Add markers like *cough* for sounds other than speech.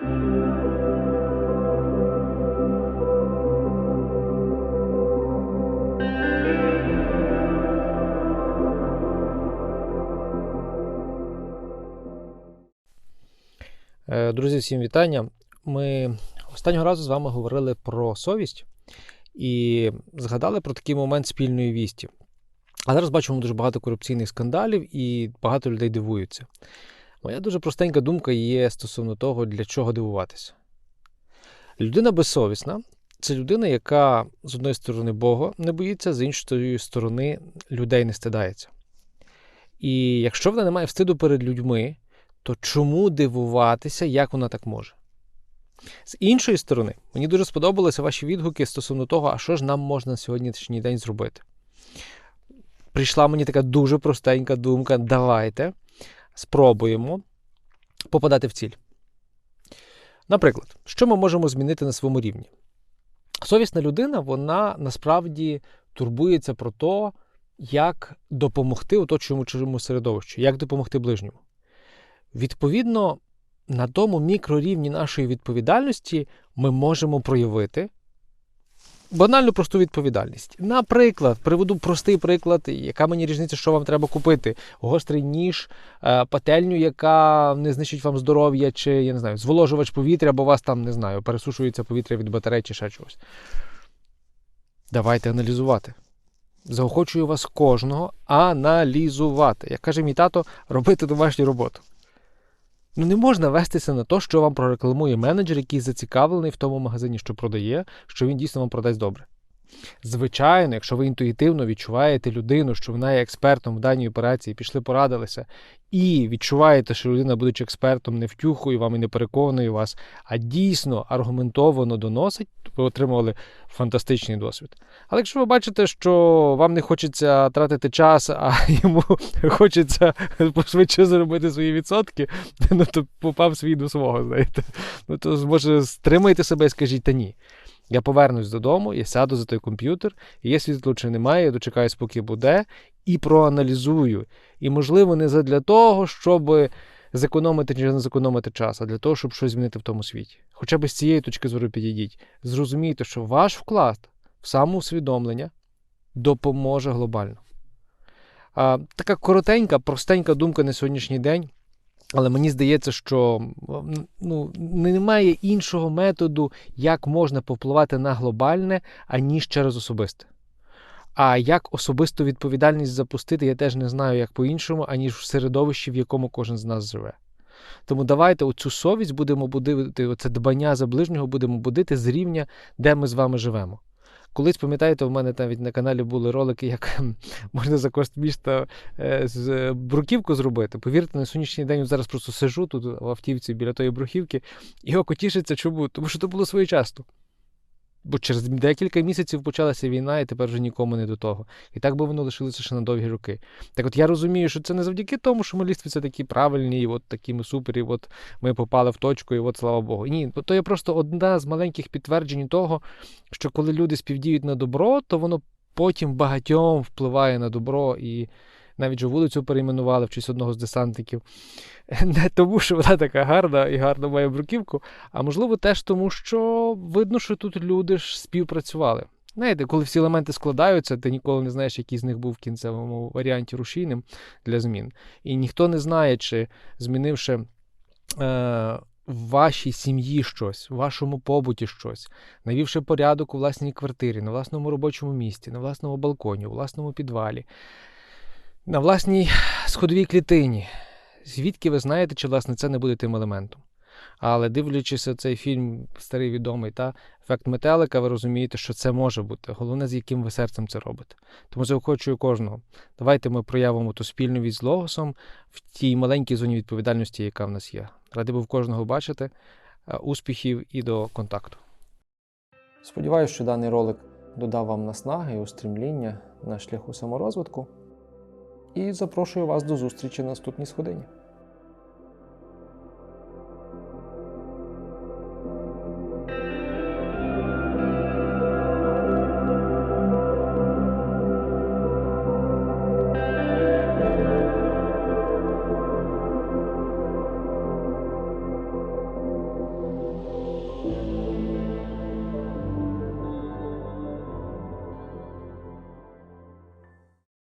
Е, Друзі, всім вітання. Ми останнього разу з вами говорили про совість і згадали про такий момент спільної вісті. А зараз бачимо дуже багато корупційних скандалів і багато людей дивуються. Моя дуже простенька думка є стосовно того, для чого дивуватися. Людина безсовісна це людина, яка з одної сторони Бога не боїться, з іншої сторони людей не стидається. І якщо вона не має встиду перед людьми, то чому дивуватися, як вона так може? З іншої сторони, мені дуже сподобалися ваші відгуки стосовно того, а що ж нам можна на сьогоднішній день зробити. Прийшла мені така дуже простенька думка: давайте спробуємо попадати в ціль. Наприклад, що ми можемо змінити на своєму рівні? Совісна людина, вона насправді турбується про те, як допомогти оточуючому середовищу, як допомогти ближньому. Відповідно, на тому мікрорівні нашої відповідальності ми можемо проявити банальну просту відповідальність. Наприклад, приведу простий приклад, яка мені різниця, що вам треба купити: гострий ніж, е, пательню, яка не знищить вам здоров'я, чи я не знаю, зволожувач повітря, бо вас там не знаю, пересушується повітря від батарей чи ще чогось. Давайте аналізувати. Заохочую вас кожного аналізувати. Як каже мій тато, робити домашню роботу. Ну, не можна вестися на те, що вам прорекламує менеджер, який зацікавлений в тому магазині, що продає, що він дійсно вам продасть добре. Звичайно, якщо ви інтуїтивно відчуваєте людину, що вона є експертом в даній операції, пішли, порадилися, і відчуваєте, що людина, будучи експертом, не втюхує вам і не переконує вас, а дійсно аргументовано доносить, ви отримували фантастичний досвід. Але якщо ви бачите, що вам не хочеться тратити час, а *laughs* йому хочеться пошвидше заробити свої відсотки, *laughs* ну то попав свій до свого, знаєте. Ну то може стримайте себе і скажіть, та ні. Я повернусь додому, я сяду за той комп'ютер, і є світло чи немає, я дочекаюсь, поки буде, і проаналізую. І, можливо, не задля того, щоб зекономити чи не зекономити час, а для того, щоб щось змінити в тому світі. Хоча б з цієї точки зору підійдіть. Зрозумійте, що ваш вклад в самоусвідомлення допоможе глобально. А, Така коротенька, простенька думка на сьогоднішній день. Але мені здається, що ну, немає іншого методу, як можна повпливати на глобальне, аніж через особисте. А як особисту відповідальність запустити, я теж не знаю, як по-іншому, аніж в середовищі, в якому кожен з нас живе. Тому давайте оцю совість будемо будити, оце дбання за ближнього будемо будити з рівня, де ми з вами живемо. Колись, пам'ятаєте, у мене навіть на каналі були ролики, як *laughs* можна за кошт міста е, з бруківку зробити. Повірте, на сьогоднішній день зараз просто сижу тут в автівці біля тої бруківки, і око тішиться, чому? Тому що це було своєчасно. Бо через декілька місяців почалася війна, і тепер вже нікому не до того. І так би воно лишилося ще на довгі роки. Так от я розумію, що це не завдяки тому, що ми ліствіці такі правильні, і от такі ми супер, і от ми попали в точку, і от слава Богу. Ні, то є просто одна з маленьких підтверджень того, що коли люди співдіють на добро, то воно потім багатьом впливає на добро і. Навіть же вулицю перейменували в честь одного з десантників. *laughs* Не тому, що вона така гарна і гарно має бруківку, а можливо, теж тому, що видно, що тут люди ж співпрацювали. Знаєте, коли всі елементи складаються, ти ніколи не знаєш, який з них був в кінцевому варіанті рушійним для змін. І ніхто не знає, чи змінивши. Е- в вашій сім'ї щось, в вашому побуті щось, навівши порядок у власній квартирі, на власному робочому місці, на власному балконі, у власному підвалі, на власній сходовій клітині. Звідки ви знаєте, чи власне це не буде тим елементом? Але дивлячись цей фільм, старий відомий, та ефект метелика, ви розумієте, що це може бути. Головне, з яким ви серцем це робите. Тому заохочую кожного. Давайте ми проявимо ту спільну з логосом в тій маленькій зоні відповідальності, яка в нас є. Ради був кожного бачити. Успіхів і до контакту. Сподіваюся, що даний ролик додав вам наснаги і устрімління на шляху саморозвитку. І запрошую вас до зустрічі на наступній сходині.